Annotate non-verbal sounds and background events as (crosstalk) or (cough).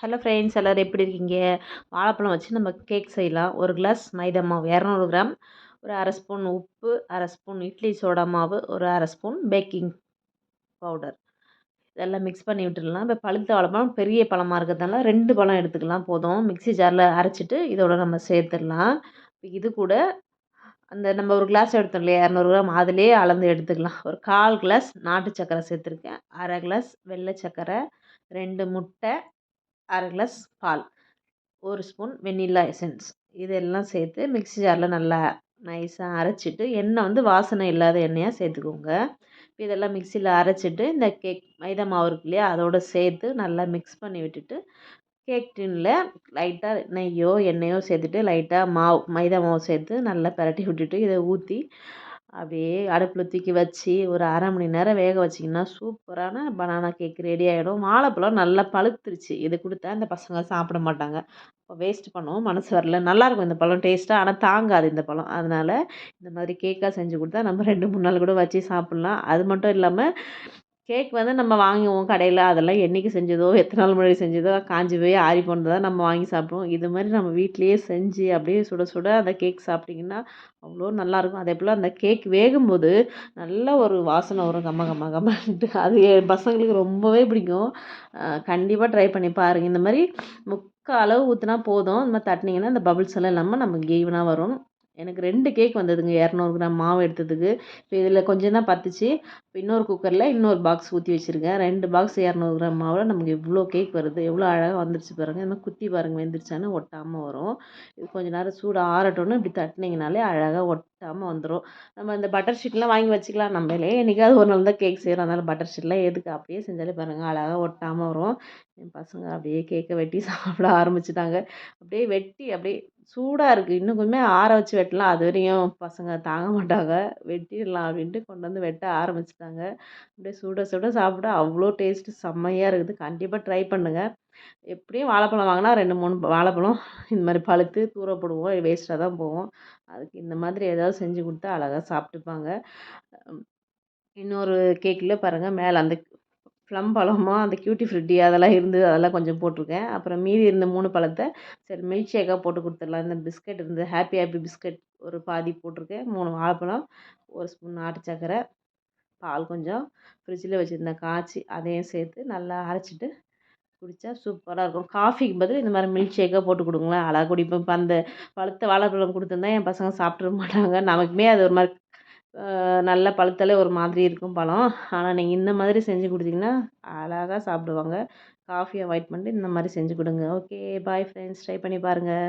Hello friends எல்லோரும் எப்படி இருக்கீங்க? வாழைப்பழம் வச்சு நம்ம கேக் செய்யலாம். ஒரு கிளாஸ் மைதா மாவு இரநூறு கிராம் ஒரு அரை ஸ்பூன் உப்பு அரை ஸ்பூன் இட்லி சோடா மாவு ஒரு அரை ஸ்பூன் பேக்கிங் பவுடர் இதெல்லாம் மிக்ஸ் பண்ணி விட்டுடலாம். இப்போ பழுத்த வாழைப்பழம் பெரிய பழமாக இருக்கிறதுனால ரெண்டு பழம் எடுத்துக்கலாம். போதும். மிக்ஸி ஜாரில் அரைச்சிட்டு இதோட நம்ம சேர்த்துடலாம். இது கூட அந்த நம்ம ஒரு கிளாஸ் எடுத்தோம் இல்லையா? இரநூறு கிராம் அதிலே அளந்து எடுத்துக்கலாம். ஒரு கால் கிளாஸ் நாட்டு சக்கரை சேர்த்துருக்கேன். அரை கிளாஸ் வெள்ளை சக்கரை ரெண்டு முட்டை அரை கிளாஸ் பால் ஒரு ஸ்பூன் வெண்ணிலா எசன்ஸ். இதெல்லாம் சேர்த்து மிக்ஸி ஜாரில் நல்லா நைஸாக அரைச்சிட்டு எண்ணெய் வந்து வாசனை இல்லாத எண்ணெயாக சேர்த்துக்கோங்க. இதெல்லாம் மிக்சியில் அரைச்சிட்டு இந்த கேக் மைதா மாவு இருக்கு இல்லையா அதோடு சேர்த்து நல்லா மிக்ஸ் பண்ணி விட்டுட்டு கேக் டின்னில் லைட்டாக நெய்யோ எண்ணெயோ சேர்த்துட்டு லைட்டாக மாவு மைதா மாவு சேர்த்து நல்லா பரட்டி விட்டுட்டு இதை ஊற்றி அப்படியே அடுப்பில் தூக்கி வச்சு ஒரு அரை மணி நேரம் வேக வச்சிங்கன்னா சூப்பரான பனானா கேக் ரெடி ஆகிடும் வாழைப்பழம் நல்லா பழுத்துருச்சு. இது கொடுத்தா இந்த பசங்க சாப்பிட மாட்டாங்க. இப்போ வேஸ்ட் பண்ணுவோம். மனசு வரல. நல்லாயிருக்கும் இந்த பழம் டேஸ்ட்டாக ஆனால் தாங்காது இந்த பழம். அதனால் இந்த மாதிரி கேக்காக செஞ்சு கொடுத்தா நம்ம ரெண்டு மூணு நாள் கூட வச்சு சாப்பிட்லாம். அது மட்டும் இல்லாமல் கேக் வந்து நம்ம வாங்குவோம் கடையில். அதெல்லாம் என்றைக்கு செஞ்சதோ எத்தனை நாள் முன்னாடி செஞ்சதோ காஞ்சி போய் ஆறி போனதாக நம்ம வாங்கி சாப்பிடுவோம். இது மாதிரி நம்ம வீட்டிலையே செஞ்சு அப்படியே சுட சுட அந்த கேக் சாப்பிட்டிங்கன்னா அவ்வளோ நல்லாயிருக்கும். அதே போல் அந்த கேக் வேகும்போது நல்ல ஒரு வாசனை வரும். கம்ம கம்ம கம்மன்ட்டு அது என் பசங்களுக்கு ரொம்பவே பிடிக்கும். கண்டிப்பாக ட்ரை பண்ணி பாருங்கள் இந்த மாதிரி முக்கால் அளவு ஊற்றினா போதும். இந்த மாதிரி தட்டினீங்கன்னா அந்த பபிள்ஸ் எல்லாம் இல்லாமல் நமக்கு ஈவனாக வரும். எனக்கு ரெண்டு கேக் வந்ததுங்க. இரநூறு கிராம் மாவு எடுத்ததுக்கு. இப்போ இதில் கொஞ்சம் தான் பத்துச்சு. இப்போ இன்னொரு குக்கரில் இன்னொரு பாக்ஸ் ஊற்றி வச்சுருக்கேன். ரெண்டு பாக்ஸ் இரநூறு கிராம் மாவில் நமக்கு எவ்வளோ கேக் வருது. எவ்வளோ அழகாக வந்துருச்சு பாருங்கள் இந்த குத்தி பாருங்கள் வெந்துருச்சான்னு ஒட்டாமல் வரும். இது கொஞ்சம் நேரம் சூடு ஆறட்டோன்னு இப்படி தட்டினீங்கனாலே அழகாக ஒட் ஒட்டாமல் வந்துடும் நம்ம இந்த பட்டர் ஷீட்லாம் வாங்கி வச்சுக்கலாம். நம்மளே என்றைக்காவது ஒரு நாள் தான் கேக் செய்கிறோம் அதனால் பட்டர் ஷீட்லாம் எதுக்கு? அப்படியே செஞ்சாலே பாருங்கள் அழகாக ஒட்டாமல் வரும். என் பசங்க அப்படியே கேக்கை வெட்டி (laughs) சாப்பிட ஆரம்பிச்சிட்டாங்க. அப்படியே வெட்டி அப்படியே சூடாக இருக்குது இன்னும் கொஞ்சமே ஆற வச்சு வெட்டலாம். அது வரையும் பசங்க தாங்க மாட்டாங்க. வெட்டிடலாம் அப்படின்ட்டு கொண்டு வந்து வெட்ட ஆரம்பிச்சிட்டாங்க. அப்படியே சூட சூட சாப்பிட அவ்வளோ டேஸ்ட்டு செம்மையாக இருக்குது. கண்டிப்பாக ட்ரை பண்ணுங்கள் எப்படியும் வாழைப்பழம் வாங்கினா ரெண்டு மூணு வாழைப்பழம் இந்த மாதிரி பழுத்து தூர போடுவோம் வேஸ்ட்டாக தான் போவோம் அதுக்கு இந்த மாதிரி ஏதாவது செஞ்சு கொடுத்தா அழகாக சாப்பிட்டுப்பாங்க. இன்னொரு கேக்கில் பாருங்கள் மேலே அந்த ப்ளம் பழமா அந்த கியூட்டி ஃப்ரூட்டி அதெல்லாம் இருந்து அதெல்லாம் கொஞ்சம் போட்டிருக்கேன். அப்புறம் மீதி இருந்த மூணு பழத்தை சரி மில்க் ஷேக்காக போட்டு கொடுத்துடலாம். இந்த பிஸ்கட் இருந்து ஹாப்பி ஹாப்பி பிஸ்கட் ஒரு பாதி போட்டிருக்கேன். மூணு வாழைப்பழம் ஒரு ஸ்பூன் நாட்டு சக்கரை பால் கொஞ்சம் ஃப்ரிட்ஜில் வச்சுருந்தேன் காய்ச்சி அதையும் சேர்த்து நல்லா அரைச்சிட்டு குடித்தா சூப்பராக இருக்கும். காஃபிக்கு பதில் இந்த மாதிரி மில்க் ஷேக்காக போட்டு கொடுங்களேன். அழகாக குடிப்போம் இப்போ அந்த பழுத்த வாழைப்பழம் கொடுத்துருந்தா என் பசங்க சாப்பிட்ற மாட்டாங்க. நமக்குமே அது ஒரு மாதிரி நல்ல பழுத்தாலே ஒரு மாதிரி இருக்கும் பழம். ஆனால் நீங்கள் இந்த மாதிரி செஞ்சு கொடுத்தீங்கன்னா அழகாக சாப்பிடுவாங்க. காஃபி அவாய்ட் பண்ணிட்டு இந்த மாதிரி செஞ்சு கொடுங்க. Okay bye friends. ட்ரை பண்ணி பாருங்கள்